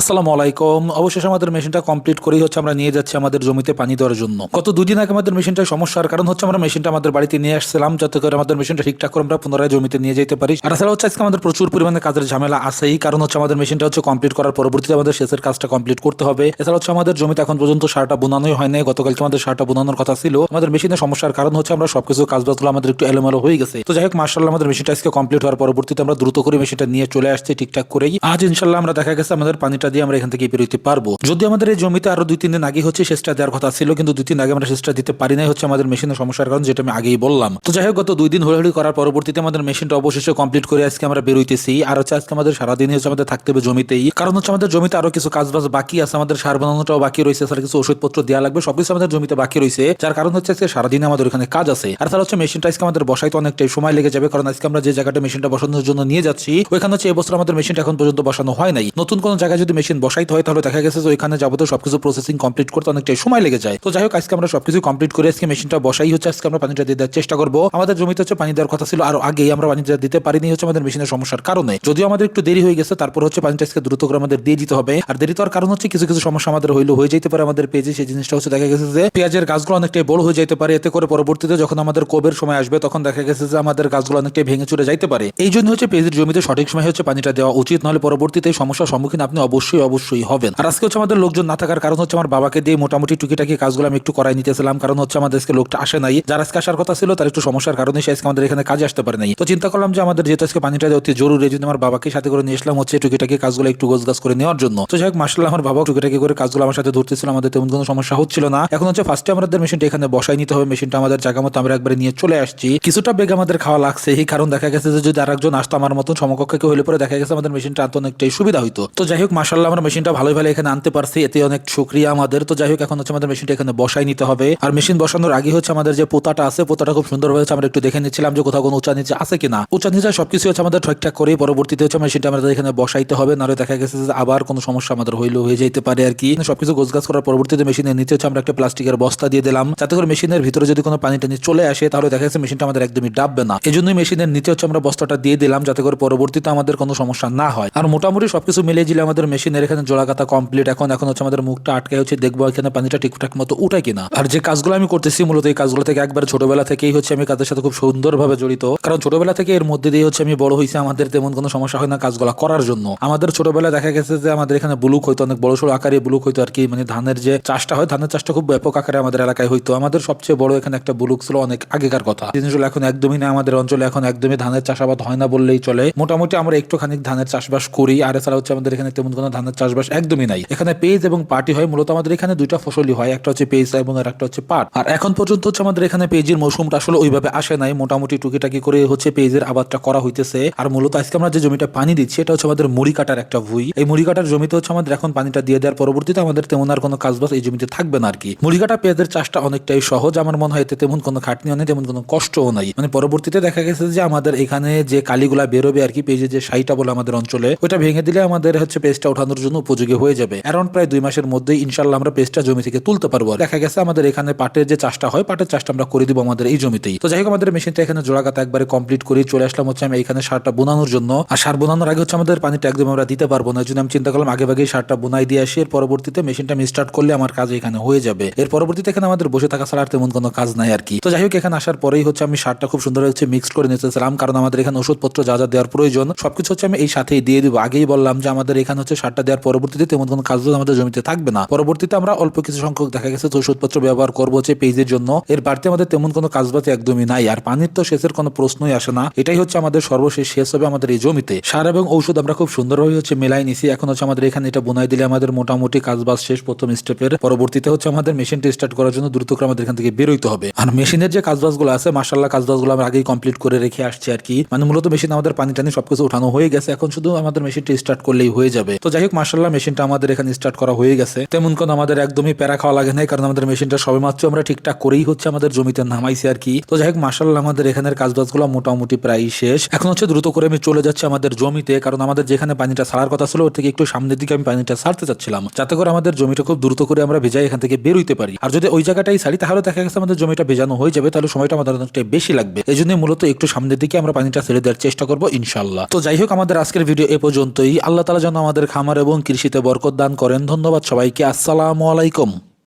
আসসালামু আলাইকুম। অবশেষে আমাদের মেশিনটা কমপ্লিট করেই হচ্ছে আমরা নিয়ে যাচ্ছি আমাদের জমিতে পানি দেওয়ার জন্য। গত দুদিন আগে আমাদের মেশিনটা সমস্যার কারণ হচ্ছে আমরা মেশিনটা আমাদের বাড়িতে নিয়ে আসছিলাম, যাতে করে আমাদের মেশিনটা ঠিকঠাক করে আমরা পুনরায় জমিতে নিয়ে যেতে পারি। আর আসলে হচ্ছে আজকে আমাদের প্রচুর পরিমাণে কাজের ঝামেলা আছেই, কারণ হচ্ছে আমাদের মেশিনটা হচ্ছে কমপ্লিট করার পরবর্তীতে আমাদের শেষের কাজটা কমপ্লিট করতে হবে। এছাড়া হচ্ছে আমাদের জমিতে এখন পর্যন্ত সারটা বোনানোই হয় নাই, গতকালকে আমাদের সারটা বোনানোর কথা ছিল। আমাদের মেশিনের সমস্যার কারণ হচ্ছে আমরা সবকিছু কাজবাজগুলো আমাদের একটু এলোমেলো হয়ে গেছে। তো যাই হোক মার্শাল্লাহ আমাদের মেশিনটা আজকে কমপ্লিট হওয়ার পরবর্তীতে আমরা দ্রুত করে মেশিনটা নিয়ে চলে আসছি ঠিকঠাক করেই। আজ ইনশাল্লাহ আমরা দেখা গেছে আমাদের পানিটা দিয়ে আমরা এখান থেকে বেরোতে পারব। যদি আমাদের এই জমিতে আরও দুই, তিন দিন আগে হচ্ছে শেষটা দেওয়ার কথা ছিল, কিন্তু দুই, তিন আগে আমরা শেষটা দিতে পারি নাই, হচ্ছে আমাদের মেশিনের সমস্যার কারণ যেটা আমি আগেই বললাম। তো যাই হোক, গত দুই দিন হড়াহড়ি করার পরবর্তীতে আমাদের মেশিনটা অবশেষে কমপ্লিট করে আজকে আমরা বেরোইতেছি আর হচ্ছে আজকে আমাদের সারাদিন হচ্ছে আমাদের থাকতে হবে জমিতেই। কারণ হচ্ছে আমাদের জমিতে আরও কিছু কাজ বাজ বাকি আছে, আমাদের সার বানানোটাও বাকি রয়েছে স্যার কিছু ওষুধপত্র দেওয়া লাগবে, সবকিছু আমাদের জমিতে বাকি রয়েছে। যার কারণ হচ্ছে আজকে সারাদিন আমাদের ওখানে কাজ আছে। আর তাহলে হচ্ছে মেশিনটা আজকে আমাদের বসাইতে অনেকটাই সময় লেগে যাবে, কারণ আজকে আমরা যে জায়গাটা মেশিনটা বসানোর জন্য নিয়ে যাচ্ছি, ওইখানে হচ্ছে এবছর আমাদের মেশিনটা এখন পর্যন্ত বসানো হয় নাই। নতুন কোনো জায়গায় যদি মেশিন বসাইতে হয়, তাহলে দেখা গেছে যে ওইখানে যাবতীয় সবকিছু প্রসেসিং কমপ্লিট করতে অনেকটাই সময় লেগে যায়। তো যাই হোক আজকে আমরা সবকিছু কমপ্লিট করে আজকে মেশিনটা বসাই, হচ্ছে আজকে আমরা পানিটা দিয়ে দেওয়ার চেষ্টা করব। আমাদের জমিতে হচ্ছে পানি দেওয়ার কথা ছিল, আর আগেই আমরা পানিটা দিতে পারিনি হচ্ছে আমাদের মেশিনের সমস্যার কারণে। যদিও আমাদের একটু দেরি হয়ে গেছে, তারপর হচ্ছে পানিটা আজকে দ্রুত করে আমাদের দিয়ে দিতে হবে। আর দেরি তো কারণ হচ্ছে কিছু কিছু সমস্যা আমাদের হইল হয়ে যেতে পারে আমাদের পেজে। সেই জিনিসটা হচ্ছে দেখা গেছে যে পেঁয়াজের গাছগুলো অনেকটাই বড় হয়ে যেতে পারে। এতে করে পরবর্তীতে যখন আমাদের কোবের সময় আসবে, তখন দেখা গেছে যে আমাদের গাছগুলো অনেকটাই ভেঙে চুরে যাইতে পারে। এই জন্য হচ্ছে পেঁয়াজের জমিতে সঠিক সময় হচ্ছে পানিটা দেওয়া উচিত। নাহলে পরবর্তীতে সমস্যার সম্মুখীন আপনি অবশ্যই অবশ্যই অবশ্যই হবেন। আর আজকে হচ্ছে আমাদের লোকজন না থাকার কারণ হচ্ছে আমার বাবাকে দিয়ে মোটামুটি টুকিটাকি কাজগুলো আমি একটু করাই নিতেছিলাম। কারণ হচ্ছে আমাদের আজকে লোকটা আসে নাই। যার আজকে আসার কথা ছিল, তার একটু সমস্যার কারণে সে আজকে আমাদের এখানে কাজে আসতে পারে নাই। তো চিন্তা করলাম যে আমাদের যেহেতু আজকে পানিটা অতি জরুরি জন্য আমার বাবাকে সাথে করে নিয়ে আসলাম হচ্ছে টুকিটাকি কাজগুলো একটু গোছগাছ করে নেওয়ার জন্য। তো যাই হোক মাসাল্লাহ আমার বাবা টুকিটাকি করে কাজগুলো আমার সাথে ধরতেছিল। আমাদের তেমন কোনো সমস্যা হচ্ছিল না। এখন হচ্ছে ফার্স্টে আমাদের মেশিনটা এখানে বসাই নিতে হবে। মেশিনটা আমাদের জায়গা মতো আমরা একবারে নিয়ে চলে আসছি। কিছুটা বেগ আমাদের খাওয়া লাগছে। এই কারণ দেখা গেছে যে যদি আরেকজন আসতো আমার মতন সমকক্ষ কেউ হলে পরে দেখা গেছে আমাদের মেশিনটা আনতে অনেকটাই সুবিধা হইতো। তো যাই হোক মাসাল্লাহ আমরা মেশিনটা ভালোই ভালো এখানে আনতে পারছি। এতে অনেক শুক্রিয়া আমাদের। তো যাই হোক, এখন হচ্ছে আমাদের মেশিনটা এখানে বসাই নিতে হবে। আর মেশিন বসানোর আগে হচ্ছে আমাদের যে পোতাটা আছে, পোতাটা খুব সুন্দর হয়েছে। আমরা একটু দেখে নিচ্ছিলাম যে কোথাও কোনো উঁচা নিচে আছে কিনা। উঁচা নিচে সবকিছু হচ্ছে আমাদের ঠিকঠাক করে। পরবর্তীতে হচ্ছে মেশিনটা আমাদের এখানে বসাইতে হবে। নাহলে দেখা গেছে যে আবার কোনো সমস্যা আমাদের হইল, হয়ে যেতে পারে আর কি। সবকিছু গোছগাছ করার পরবর্তীতে মেশিনের নিচে হচ্ছে আমরা একটা প্লাস্টিকের বস্তা দিয়ে দিলাম। যাতে করে মেশিনের ভিতরে যদি কোনো পানি টানি চলে আসে, তাহলে দেখা যাচ্ছে মেশিনটা আমাদের একদমই ডাববে না। এই জন্যই মেশিনের নিচে হচ্ছে আমরা বস্তাটা দিয়ে দিলাম, যাতে করে পরবর্তীতে আমাদের কোনো সমস্যা না হয়। আর মোটামুটি সবকিছু মিলিয়ে দিলে আমাদের মেশিনের এখানে জোড়াকাতা কমপ্লিট এখন এখন হচ্ছে আমাদের মুখটা আটকে হচ্ছে, দেখব এখানে পানিটা ঠিকঠাক মতো উঠায় কিনা। আর যে কাজগুলো আমি করতেছি, মূলত এই কাজগুলো থেকে একবার ছোটবেলা থেকেই হচ্ছে আমি কাজের সাথে খুব সুন্দরভাবে জড়িত। কারণ ছোটবেলা থেকে এর মধ্যে দিয়ে হচ্ছে আমি বড় হয়েছি আমাদের তেমন কোনো সমস্যা হয় না কাজগুলো করার জন্য। আমাদের ছোটবেলায় দেখা গেছে যে আমাদের এখানে বুলুক হইতো, অনেক বড় সড়ো আকারে বুলুক হইতো আর কি। মানে ধানের যে চাষটা হয়, ধানের চাষটা খুব ব্যাপক আকারে আমাদের এলাকায় হইতো। আমাদের সবচেয়ে বড় এখানে একটা বুলুক ছিল অনেক আগেকার কথা। জিনিসগুলো এখন একদমই না আমাদের অঞ্চলে, এখন একদমই ধানের চাষাবাদ হয় না বললেই চলে। মোটামুটি আমরা একটুখানি ধানের চাষবাস করি। আর এছাড়া হচ্ছে আমাদের এখানে তেমন কোনো ধানের চাষবাস একদমই নাই। এখানে পেজ এবং পাটি হয়, মূলত আমাদের এখানে দুইটা ফসলই হয়, একটা হচ্ছে পেজ এবং আর একটা হচ্ছে পাট। আর এখন পর্যন্ত হচ্ছে আমাদের এখানে পেজের মৌসুমটা আসলে ওইভাবে আসে নাই, মোটামুটি টুকিটাকি করে হচ্ছে পেজের আবাদটা করা হইতেছে। আর মূলত আজকে আমরা যে জমিটা পানি দিচ্ছি, এটা হচ্ছে আমাদের মুড়ি কাটার একটা ভুই। এই মুড়ি কাটার জমিতে হচ্ছে আমাদের এখন পানিটা দিয়ে দেওয়ার পরবর্তীতে আমাদের তেমন আর কোনো কাজবাজ এই জমিতে থাকবে না আর কি মুড়ি কাটা পেঁয়াজের চাষটা অনেকটাই সহজ, আমার মনে হয় এতে তেমন কোনো খাটনিও নেই, তেমন কোনো কষ্টও নাই। মানে পরবর্তীতে দেখা গেছে যে আমাদের এখানে যে কালিগুলা বেরোবে আর কি পেজে যে সাইটা বলে আমাদের অঞ্চলে, ওইটা ভেঙে দিলে আমাদের হচ্ছে পেজটা ওঠানোর জন্য উপযোগী হয়ে যাবে। অ্যারাউন্ড প্রায় দুই মাসের মধ্যেই ইনশাল্লাহ আমরা পেজটা জমি থেকে তুলতে পারব। দেখা গেছে আমাদের এখানে পাটের যে চাষটা হয়, পাটের চাষটা আমরা করে দিব আমাদের এই জমিতেই। তো যাই হোক আমাদের মেশিনটা এখানে জোড়াগাতা একবারে কমপ্লিট করে, চলে আসলাম হচ্ছে আমি এখানে সারটা বোনানোর জন্য। আর সার বোনানোর আগে হচ্ছে আমাদের পানিটা একদম আমরা দিতে পারব না জন্য আমি চিন্তা করলাম আগে ভাগে সারটা বোনাই দিয়ে আসি। এর পরবর্তীতে মেশিনটা আমি স্টার্ট করলে আমার কাজ এখানে হয়ে যাবে। এর পরবর্তীতে এখানে আমাদের বসে থাকা ছাড়া আর তেমন কোনো কাজ নাই আর কি। তো যাই হোক এখানে আসার পরেই হচ্ছে আমি সারটা খুব সুন্দর হচ্ছে মিক্সড করে নিতেছিলাম, কারণ আমাদের এখানে ওষুধপত্র যা যা দেওয়ার প্রয়োজন, সবকিছু হচ্ছে আমি এই সাথেই দিয়ে দিব। আগেই বললাম যে আমাদের এখানে হচ্ছে সারটা দেওয়ার পরবর্তীতে তেমন কোনো কাজ আমাদের জমিতে থাকবে না। পরবর্তীতে আমরা অল্প কিছু সংখ্যক দেখা গেছে যে ওষুধপত্র ব্যবহার করব হচ্ছে পেজের জন্য। এর বাড়তি আমাদের তেমন কোনো কাজবাজ একদমই নাই। আর পানির তো সেচের কোনো প্রশ্নই আসে না। এটাই হচ্ছে আমাদের সর্বশেষ শেষ হবে আমাদের এই জমিতে। সার এবং ঔষধ আমরা খুব সুন্দরভাবে হচ্ছে মেলাই নিছি। এখন হচ্ছে আমাদের এখানে এটা বোনাই দিলে আমাদের মোটামুটি কাজবাজ শেষ প্রথম স্টেপের পরবর্তীতে হচ্ছে আমাদের মেশিনটা স্টার্ট করার জন্য দ্রুত করে আমাদের এখান থেকে বেরোইতে হবে। আর মেশিনের যে কাজ কাজবাজগুলো আছে মাসাল্লাহ কাজবাজগুলো আমরা আগেই কমপ্লিট করে রেখে আসছি আর কি। মানে মূলত মেশিন আমাদের পানি টানি সবকিছু উঠানো হয়ে গেছে। এখন শুধু আমাদের মেশিনটা স্টার্ট করলেই হয়ে যাবে। তো যাই হোক মাসাল্লাহ মেশিনটা আমাদের এখানে স্টার্ট করা হয়ে গেছে। তেমন কোন আমাদের একদমই প্যারা খাওয়া লাগে নাই, কারণ আমাদের মেশিনটা সবে মাত্র আমরা ঠিকঠাক করেই হচ্ছে আমাদের জমিতে নামাইছি আর কি। তো যাই হোক মাসাল্লাহ আমাদের এখানের কাজবাজগুলো মোটামুটি প্রায় শেষ। এখন হচ্ছে দ্রুত করে আমি চলে যাচ্ছি আমাদের জমিতে, কারণ আমাদের যেখানে পানিটা ছাড়ার কথা ছিল, ওর থেকে একটু সামনের দিকে আমি পানিটা ছাড়তে চাচ্ছিলাম। যাতে করে আমাদের জমিটা খুব দ্রুত করে আমরা ভেজাই এখান থেকে বেরোইতে পারি। আর যদি ওই জায়গাটাই ছাড়ি, তাহলে দেখা গেছে আমাদের জমিটা ভেজানো হয়ে যাবে, তাহলে সময়টা আমাদের অনেকটা বেশি লাগবে। এই জন্য মূলত একটু সামনের দিকে আমরা পানিটা ছেড়ে দেওয়ার চেষ্টা করব ইনশাল্লাহ তো যাই হোক, আমাদের আজকের ভিডিও এ পর্যন্তই। আল্লাহ তালা যেন আমাদের খাম আমার এবং কৃষিতে বরকত দান করেন। ধন্যবাদ সবাইকে। আসসালামু আলাইকুম।